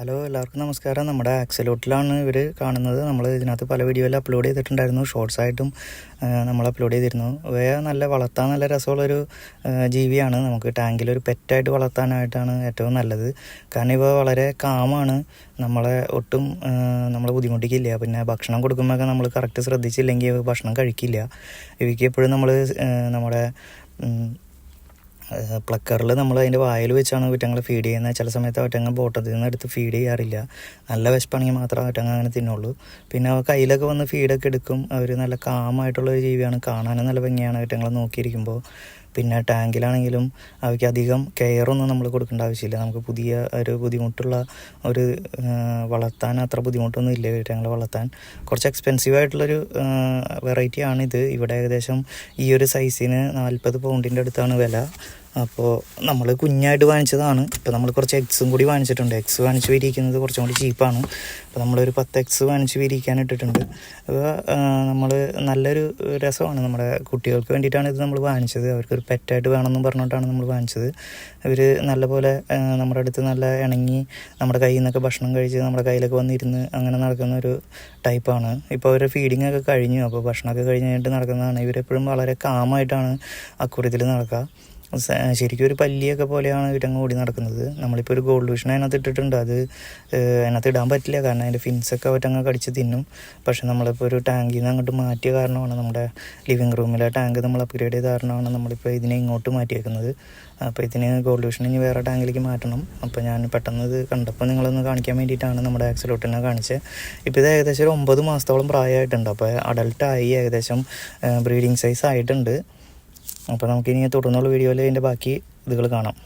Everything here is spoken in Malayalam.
ഹലോ എല്ലാവർക്കും നമസ്കാരം. നമ്മുടെ ആക്സലോട്ടിലാണ് ഇവർ കാണുന്നത്. നമ്മൾ ഇതിനകത്ത് പല വീഡിയോയിൽ അപ്ലോഡ് ചെയ്തിട്ടുണ്ടായിരുന്നു. ഷോർട്സ് ആയിട്ടും നമ്മൾ അപ്ലോഡ് ചെയ്തിരുന്നു. ഇവയെ നല്ല വളർത്താൻ നല്ല രസമുള്ളൊരു ജീവിയാണ്. നമുക്ക് ടാങ്കിൽ ഒരു പെറ്റായിട്ട് വളർത്താനായിട്ടാണ് ഏറ്റവും നല്ലത്. കാരണം ഇവ വളരെ കാമാണ് നമ്മളെ ഒട്ടും നമ്മളെ ബുദ്ധിമുട്ടിക്കില്ല. പിന്നെ ഭക്ഷണം കൊടുക്കുമ്പോഴൊക്കെ നമ്മൾ കറക്റ്റ് ശ്രദ്ധിച്ചില്ലെങ്കിൽ ഭക്ഷണം കഴിക്കില്ല. ഇവയ്ക്ക് എപ്പോഴും നമ്മൾ നമ്മുടെ പ്ലക്കറിൽ നമ്മൾ അതിന്റെ വായിൽ വെച്ചാണ് വീട്ടങ്ങൾ ഫീഡ് ചെയ്യുന്നത്. ചില സമയത്ത് ഒറ്റങ്ങൾ ബോട്ടത്തിൽ നിന്ന് എടുത്ത് ഫീഡ് ചെയ്യാറില്ല. നല്ല വിശപ്പാണെങ്കിൽ മാത്രമേ ഒറ്റങ്ങൾ അങ്ങനെ തിന്നുള്ളൂ. പിന്നെ അവ കയ്യിലൊക്കെ വന്ന് ഫീഡൊക്കെ എടുക്കും. അവർ നല്ല കാമായിട്ടുള്ള ഒരു ജീവിയാണ്. കാണാനും നല്ല ഭംഗിയാണ് ഒറ്റങ്ങളെ നോക്കിയിരിക്കുമ്പോൾ. പിന്നെ ടാങ്കിലാണെങ്കിലും അവയ്ക്ക് അധികം കെയറൊന്നും നമ്മൾ കൊടുക്കേണ്ട ആവശ്യമില്ല. നമുക്ക് പുതിയ ഒരു ബുദ്ധിമുട്ടുള്ള ഒരു വളർത്താൻ അത്ര ബുദ്ധിമുട്ടൊന്നും ഇല്ല. വീട്ടങ്ങളെ വളർത്താൻ. കുറച്ച് എക്സ്പെൻസീവ് ആയിട്ടുള്ളൊരു വെറൈറ്റി ആണിത്. ഇവിടെ ഏകദേശം ഈ ഒരു സൈസിന് നാൽപ്പത് പൗണ്ടിന്റെ അടുത്താണ് വില. അപ്പോൾ നമ്മൾ കുഞ്ഞായിട്ട് വാങ്ങിച്ചതാണ്. ഇപ്പോൾ നമ്മൾ കുറച്ച് എക്സും കൂടി വാങ്ങിച്ചിട്ടുണ്ട്. എക്സ് വാങ്ങിച്ച് വിരിയിക്കുന്നത് കുറച്ചും കൂടി ചീപ്പാണ് അപ്പോൾ നമ്മളൊരു പത്ത് എക്സ് വാങ്ങിച്ച് വിരിയിക്കാൻ ഇട്ടിട്ടുണ്ട്. അപ്പോൾ നമ്മൾ നല്ലൊരു രസമാണ് നമ്മുടെ കുട്ടികൾക്ക് വേണ്ടിയിട്ടാണ് ഇത് നമ്മൾ വാങ്ങിച്ചത്. അവർക്കൊരു പെറ്റായിട്ട് വേണമെന്നും പറഞ്ഞുകൊണ്ടാണ് നമ്മൾ വാങ്ങിച്ചത്. അവർ നല്ലപോലെ നമ്മുടെ അടുത്ത് നല്ല ഇണങ്ങി നമ്മുടെ കയ്യിൽ നിന്നൊക്കെ ഭക്ഷണം കഴിച്ച് നമ്മുടെ കയ്യിലൊക്കെ വന്നിരുന്ന് അങ്ങനെ നടക്കുന്ന ഒരു ടൈപ്പാണ് ഇപ്പോൾ അവരുടെ ഫീഡിംഗ് ഒക്കെ കഴിഞ്ഞു. അപ്പോൾ ഭക്ഷണമൊക്കെ കഴിഞ്ഞ് കഴിഞ്ഞിട്ട് നടക്കുന്നതാണ്. ഇവരെപ്പോഴും വളരെ കാമായിട്ടാണ് അക്കൂരത്തിൽ നടക്കുക ശരിക്കും ഒരു പല്ലിയൊക്കെ പോലെയാണ് ഇടങ്ങ് ഓടി നടക്കുന്നത്. നമ്മളിപ്പോൾ ഒരു ഗോൾഡ് വിഷൻ അതിനകത്ത് ഇട്ടിട്ടുണ്ട്. അത് അതിനകത്ത് ഇടാൻ പറ്റില്ല. കാരണം അതിന്റെ ഫിൻസൊക്കെ അവറ്റങ്ങ് കടിച്ച് തിന്നും. പക്ഷെ നമ്മളിപ്പോൾ ഒരു ടാങ്കിൽ നിന്ന് അങ്ങോട്ട് മാറ്റിയ കാരണമാണ് നമ്മുടെ ലിവിങ് റൂമിലെ ടാങ്ക് നമ്മൾ അപ്ഗ്രേഡ് ചെയ്ത കാരണമാണ് നമ്മളിപ്പോൾ ഇതിനെ ഇങ്ങോട്ട് മാറ്റിയേക്കുന്നത്. അപ്പോൾ ഇതിന് ഗോൾഡ് വിഷൻ ഇനി വേറെ ടാങ്കിലേക്ക് മാറ്റണം. അപ്പോൾ ഞാൻ പെട്ടെന്ന് ഇത് കണ്ടപ്പോൾ നിങ്ങളൊന്ന് കാണിക്കാൻ വേണ്ടിയിട്ടാണ് നമ്മുടെ ആക്സലോട്ടിനെ കാണിച്ചത് ഇപ്പോൾ ഇത് ഏകദേശം ഒരു ഒമ്പത് മാസത്തോളം പ്രായമായിട്ടുണ്ട്. അപ്പോൾ അഡൽട്ടായി ഏകദേശം ബ്രീഡിങ് സൈസ് ആയിട്ടുണ്ട്. അപ്പോൾ നമുക്കിനി തുടർന്നുള്ള വീഡിയോയിൽ ഇതിന്റെ ബാക്കി ഇതുകൾ കാണാം.